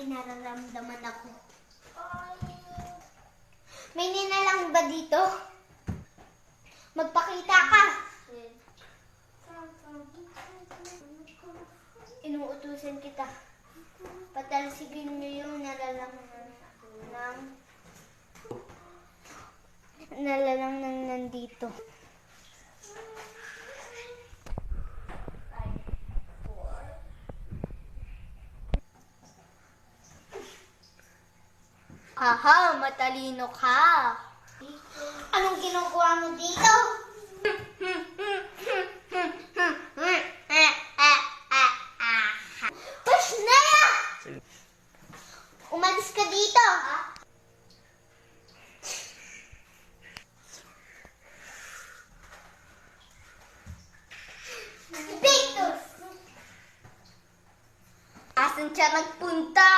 may nararamdaman ako. May ninalang ba dito? Magpakita ka. Inuutusan kita. Patalsigin niyo yung nararamdaman ng nalalang nang nandito. Aha, matalino ka. Anong ginagawa mo dito? Push na! Umalis ka dito! Victus! Asan siya nagpunta?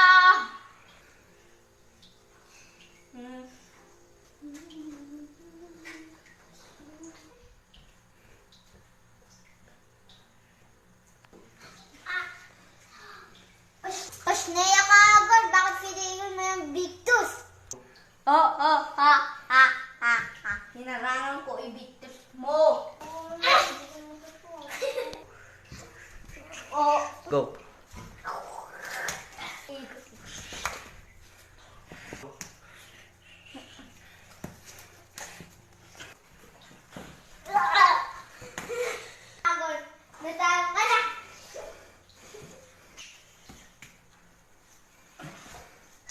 Oh, oh, ha, ha, ha, ha. Hinarangan ko ibitus mo. Oh, Go.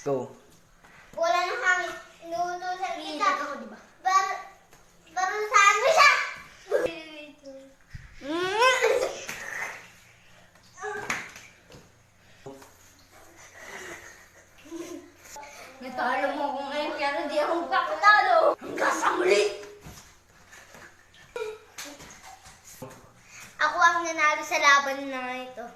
Go. Wala nang hangin. Inuutosan kita. Iilag ako, di ba? Bar barusahan mo siya. Natalo mo ako ngayon kaya hindi ako magpapatalo. Hanggang sa muli. Ako ang nanalo sa laban na ito.